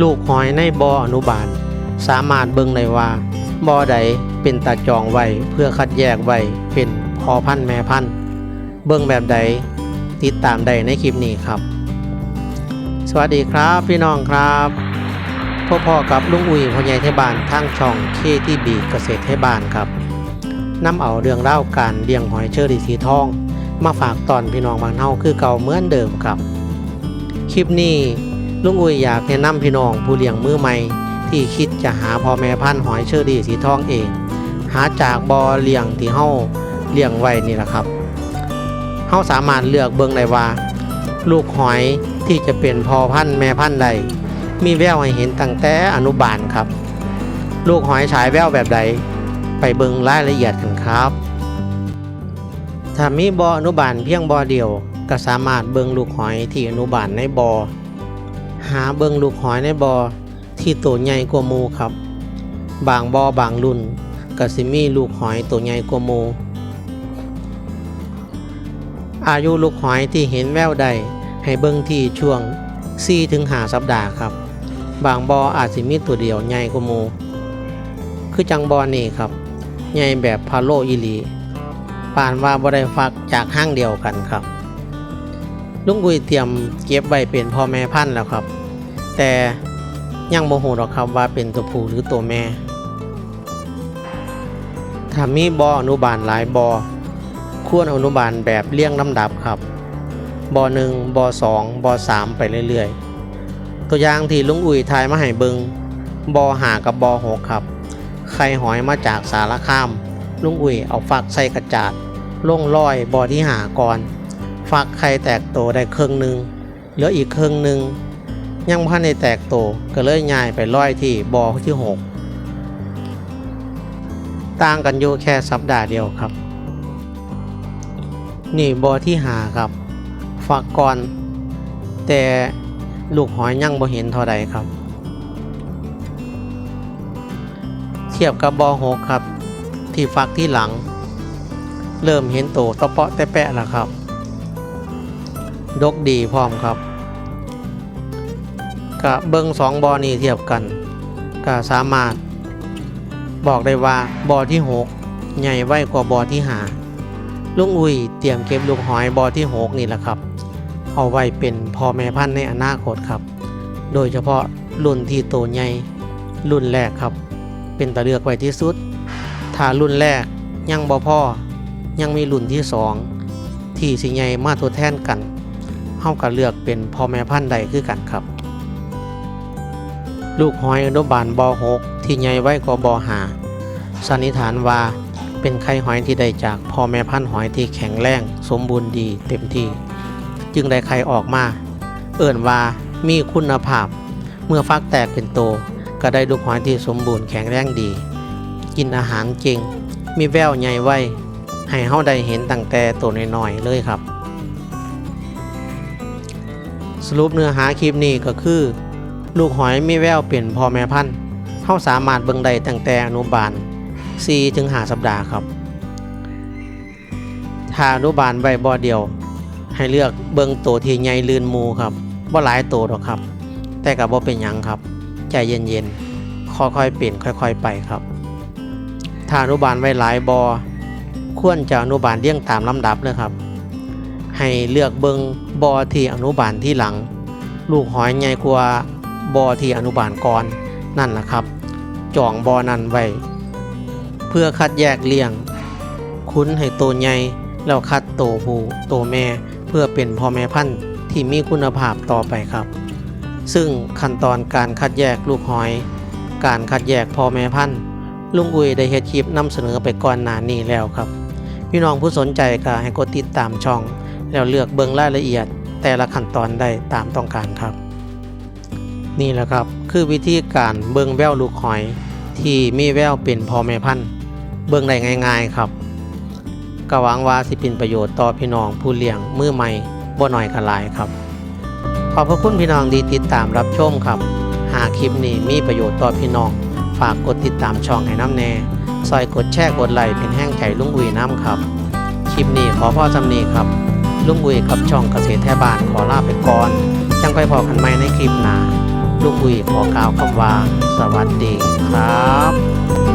ลูกหอยในบ่ออนุบาล สามารถเบิ่งได้ว่าบ่อใดเป็นตาจองไว้เพื่อคัดแยกไว้เป็นพอพันแม่พันเบิ่งแบบใดติดตามได้ในคลิปนี้ครับ สวัสดีครับพี่น้องครับพ่อพ่อกับลุงอุ้ยพ่อใหญ่เทบาลทางช่องเคที่บีเกษตรเทบาลครับนำเอาเรื่องเล่าการเลี้ยงหอยเชอรี่สีทอง มาฝากตอนพี่น้องบางเฮาคือเก่าเหมือนเดิมครับ คลิปนี้ ลุงอุ้ยอยากแนะนำพี่น้องผู้เลี้ยงมือใหม่ ที่คิดจะหาพ่อแม่พันธุ์หอยเชอรี่สีทองเอง หาจากบอเลี้ยงที่เฮาเลี้ยงไว้นี่แหละครับเฮาสามารถเลือกเบิ่งได้ว่า ลูกหอยที่จะเป็นพ่อพันธุ์แม่พันธุ์ใด มีแววให้เห็นตั้งแต่อนุบาลครับ ลูกหอยฉายแววแบบใด ไปเบิ่งรายละเอียดกันครับ ถ้ามีบออนุบาลเพียงบอเดียวก็สามารถเบิ่งลูกหอยที่อนุบาลในบ่อ หาเบิงลูกหอยในบอที่ตัวใหญ่กว่ามูครับ บางบอบางรุ่นก็สิมีลูกหอยตัวใหญ่กว่ามู อายุลูกหอยที่เห็นแววใดให้เบิ่งที่ช่วง4-5สัปดาห์ครับ บางบออาจสิมีตัวเดียวใหญ่กว่ามู คือจังบอนี่ครับใหญ่แบบพาโลอีหลีปานว่าบ่ได้ฟักจากห้างเดียวกันครับ ลุงกุยเตรียมเก็บไว้เป็นพ่อแม่พันธุ์แล้วครับ แต่ยังโมโหหรอกครับว่าเป็นตัวผู้หรือตัวแม่ถ้ามีบออนุบาลหลายบอควรอนุบาลแบบเลี่ยงลำดับครับบอหนึ่งบอสองบอสามไปเรื่อยๆ ตัวอย่างที่ลุงอุ๋ยทายมาให้เบิงบอหากับบอหกครับไข่หอยมาจากสารคาม ลุงอุ๋ยเอาฟักใส่กระจาดลงร้อยบอที่หาก่อน ฟักไข่แตกโตได้ครึ่งหนึ่งเหลืออีกครึ่งหนึ่งยังพันในแตกโตก็เลยย้ายไปร้อยที่บอที่หกต่างกันอยู่แค่สัปดาห์เดียวครับ นี่บอที่หาครับฟักก่อน แต่ลูกหอยยังบ่เห็นเท่าใดครับ เทียบกับบอหกครับ ที่ฟักที่หลัง เริ่มเห็นโตตะเปาะแต่แปะแล้วครับ ดกดีพร้อมครับกะเบิงสองบอนี้เทียบกันก็สามารถ บอกได้ว่าบอที่หกใหญ่ไว้กว่าบอที่หาลุงอุ้ยเตรียมเก็บลูกหอยบอที่หกนี่แหละครับ เอาไว้เป็นพ่อแม่พันธุ์ในอนาคตครับ โดยเฉพาะรุ่นที่โตใหญ่รุ่นแรกครับ เป็นตะเลือกไว้ที่สุด ถ้ารุ่นแรกยังบ่พ่อยังมีรุ่นที่สองที่สิใหญ่มาทดแทนกัน เฮาก็เลือกเป็นพ่อแม่พันธุ์ใดคือกันครับ ลูกหอยอนุบาลบอหกที่ใหญ่ไว้กว่าบอหาสันนิษฐานว่าเป็นไข่หอยที่ได้จากพ่อแม่พันธุ์หอยที่แข็งแรงสมบูรณ์ดีเต็มที่ จึงได้ไข่ออกมา เอิ่นว่ามีคุณภาพ เมื่อฟักแตกเป็นโต ก็ได้ลูกหอยที่สมบูรณ์แข็งแรงดี กินอาหารเก่งมีแววใหญ่ไว้ให้เฮาได้เห็นตั้งแต่ตัวน้อยๆเลยครับ สรุปเนื้อหาคลิปนี้ก็คือ ลูกหอยมีแววเป็นพ่อแม่พันธุ์เฮาสามารถเบิ่งได้ตั้งแต่อนุบาล4ถึง5สัปดาห์ครับ ถ้าอนุบาลไว้บ่อเดียว ให้เลือกเบิ่งโตวที่ใหญ่ลื่นมูครับบ่หลายโตวหรอกครับ แต่ก็บ่เป็นยังครับ ใจเย็นๆ ค่อยๆ เปลี่ยนค่อย ๆ ไปครับ ถ้าอนุบาลไว้หลายบอควรจะอนุบาลเรียงตามลำดับเลยครับ ให้เลือกเบิงบอที่อนุบาลที่หลัง ลูกหอยใหญ่กว่าบอที่อนุบาลก่อนนั่นแหละครับจองบอนั้นไว้เพื่อคัดแยกเลี้ยง คุ้นให้โตใหญ่แล้วคัดโตผู้โตแม่เพื่อเป็นพ่อแม่พันธุ์ที่มีคุณภาพต่อไปครับ ซึ่งขั้นตอนการคัดแยกลูกหอย การคัดแยกพ่อแม่พันธุ์ลุงอุ้ยได้เฮ็ดคลิปนำเสนอไปก่อนหน้านี้แล้วครับ พี่น้องผู้สนใจก็ให้กดติดตามช่อง แล้วเลือกเบิ่งรายละเอียด แต่ละขั้นตอนได้ตามต้องการครับ นี่แหละครับคือวิธีการเบิ่งแววลูกหอย ที่มีแววเป็นพ่อแม่พันธุ์เบิ่งได้ง่าย ๆครับก็หวังว่าสิเป็นประโยชน์ต่อพี่น้องผู้เลี้ยงมือใหม่บ่น้อยก็หลายครับ ขอบพระคุณพี่น้องที่ติดตามรับชมครับ หากคลิปนี้มีประโยชน์ต่อพี่น้อง ฝากกดติดตามช่องให้น้ำแน่ซอยกดแชร์กดไลค์เป็นแห้งใจลุงอุยน้ำครับ คลิปนี้ขอพ่อจำนีครับ ลุงบุยกับช่องเกษตรแทบ้านขอลาไปก่อน จังไปพอกันใหม่ในคลิปหน้าลุงบุยขอกล่าวคำว่า สวัสดีครับ